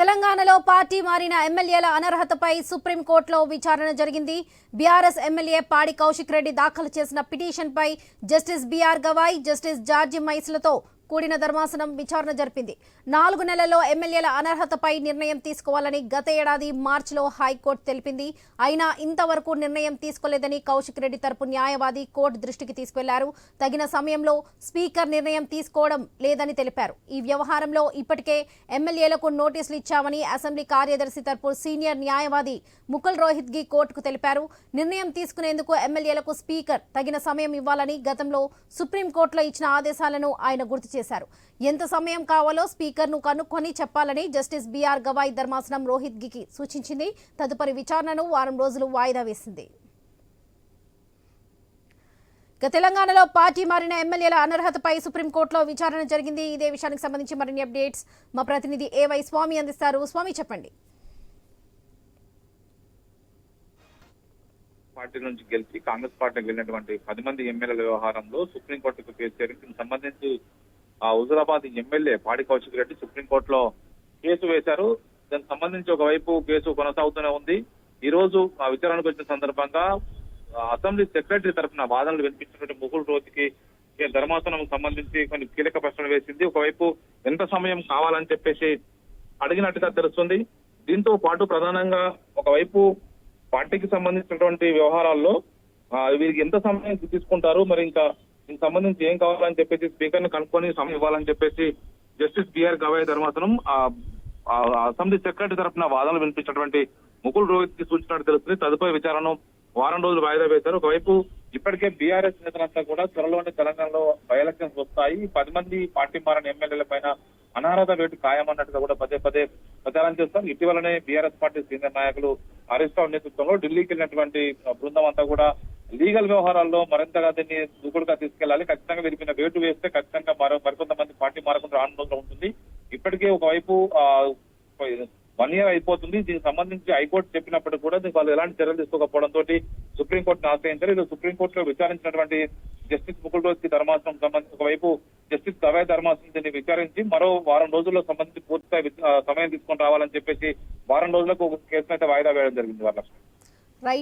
తెలంగాణలో పార్టీ మారిన ఎమ్మెల్యేల అనర్హతపై సుప్రీంకోర్టులో విచారణ జరిగింది. బీఆర్ఎస్ ఎమ్మెల్యే పాడి కౌశిక్ రెడ్డి దాఖలు చేసిన పిటిషన్పై justice BR Gavai justice George మైస్లతో కూడిన ధర్మాసనం విచారణ జరిపింది. నాలుగు నెలల్లో ఎమ్మెల్యేల అనర్హతపై నిర్ణయం తీసుకోవాలని గత ఏడాది మార్చిలో హైకోర్టు తెలిపింది. అయినా ఇంతవరకు నిర్ణయం తీసుకోలేదని కౌశిక్ రెడ్డి తరపు న్యాయవాది కోర్టు దృష్టికి తీసుకెళ్ళారు. తగిన సమయంలో స్పీకర్ నిర్ణయం తీసుకోవడం లేదని తెలిపారు. ఈ వ్యవహారంలో ఇప్పటికే ఎమ్మెల్యేలకు నోటీసులు ఇచ్చామని అసెంబ్లీ కార్యదర్శి తరపు సీనియర్ న్యాయవాది ముకుల్ రోహిత్గి కోర్టుకు తెలిపారు. నిర్ణయం తీసుకునేందుకు ఎమ్మెల్యేలకు స్పీకర్ తగిన సమయం ఇవ్వాలని గతంలో సుప్రీంకోర్టులో ఇచ్చిన ఆదేశాలను ఆయన గుర్తు చేశారు. ఎంత సమయం కావాలో స్పీకర్ను కనుక్కొని చెప్పాలని జస్టిస్ బీఆర్ గవాయ్ ధర్మాసనం రోహిత్ గికి సూచించింది. తదుపరి విచారణను వారం రోజులు వాయిదా వేసింది. ఇక తెలంగాణలో పార్టీ మారిన ఎమ్మెల్యేల అనర్హతపై సుప్రీంకోర్టులో విచారణ జరిగింది. ఇదే విషయానికి సంబంధించి మరిన్ని అప్డేట్స్ మా ప్రతినిధి ఏవై స్వామి అందిస్తారు. స్వామి చెప్పండి. పార్టీ నుంచి గెలిచి కాంగ్రెస్ పార్టీకి వెళ్ళినటువంటి పది మంది ఎమ్మెల్యేల వ్యవహారంలో సుప్రీంకోర్టుకు కేసు జరిగింది సంబంధించి హుజురాబాద్ ఎమ్మెల్యే పాడి కౌశిక్ రెడ్డి సుప్రీంకోర్టులో కేసు వేశారు. దానికి సంబంధించి ఒకవైపు కేసు కొనసాగుతూనే ఉంది. ఈ రోజు ఆ విచారణకు వచ్చిన సందర్భంగా అసెంబ్లీ సెక్రటరీ తరఫున వాదనలు వినిపించినటువంటి ముకుల్ రోజుకి ధర్మాసనం సంబంధించి కొన్ని కీలక ప్రశ్నలు వేసింది. ఒకవైపు ఎంత సమయం కావాలని చెప్పేసి అడిగినట్టుగా తెలుస్తుంది. దీంతో పాటు ప్రధానంగా ఒకవైపు పార్టీకి సంబంధించినటువంటి వ్యవహారాల్లో వీరికి ఎంత సమయం తీసుకుంటారు మరి ఇంకా దీనికి సంబంధించి ఏం కావాలని చెప్పేసి స్పీకర్ని కనుక్కొని సమయం ఇవ్వాలని చెప్పేసి జస్టిస్ బిఆర్ గవాయ్ ధర్మాసనం అసెంబ్లీ సెక్రటరీ తరఫున వాదనలు వినిపించినటువంటి ముకుల్ రోహిత్కి సూచించినట్టు తెలుస్తుంది. తదుపరి విచారణను వారం రోజులు వాయిదా వేశారు. ఒకవైపు ఇప్పటికే బీఆర్ఎస్ నేతలంతా కూడా త్వరలోనే తెలంగాణలో బై ఎలక్షన్స్ వస్తాయి. పది మంది పార్టీ మారని ఎమ్మెల్యేల పైన అనర్హత వేటు ఖాయమన్నట్టుగా కూడా పదే పదే ప్రచారం చేస్తారు. ఇటీవలనే బీఆర్ఎస్ పార్టీ సీనియర్ నాయకులు హరీష్ రావు నేతృత్వంలో ఢిల్లీకి వెళ్ళినటువంటి బృందం అంతా కూడా లీగల్ వ్యవహారాల్లో మరింతగా దీన్ని దూకుడుగా తీసుకెళ్ళాలి ఖచ్చితంగా వీరిపైన వేటు వేస్తే ఖచ్చితంగా మరో మరికొంతమంది పార్టీ మారకుండా ఆందోళన ఉంటుంది. ఇప్పటికే ఒకవైపు వన్ ఇయర్ అయిపోతుంది. దీనికి సంబంధించి హైకోర్టు చెప్పినప్పటికీ కూడా దీనికి వాళ్ళు ఎలాంటి చర్యలు తీసుకోకపోవడంతో సుప్రీంకోర్టును ఆశ్రయించారు. ఇది సుప్రీంకోర్టులో విచారించినటువంటి జస్టిస్ ముకుల్ రోజుకి ధర్మాసనం సంబంధించి ఒకవైపు జస్టిస్ దవాయ్ ధర్మాసనం దీన్ని విచారించి మరో వారం రోజుల్లో సంబంధించి పూర్తిగా సమయం తీసుకొని రావాలని చెప్పేసి వారం రోజులకు ఒక కేసును అయితే వాయిదా వేయడం జరిగింది వాళ్ళ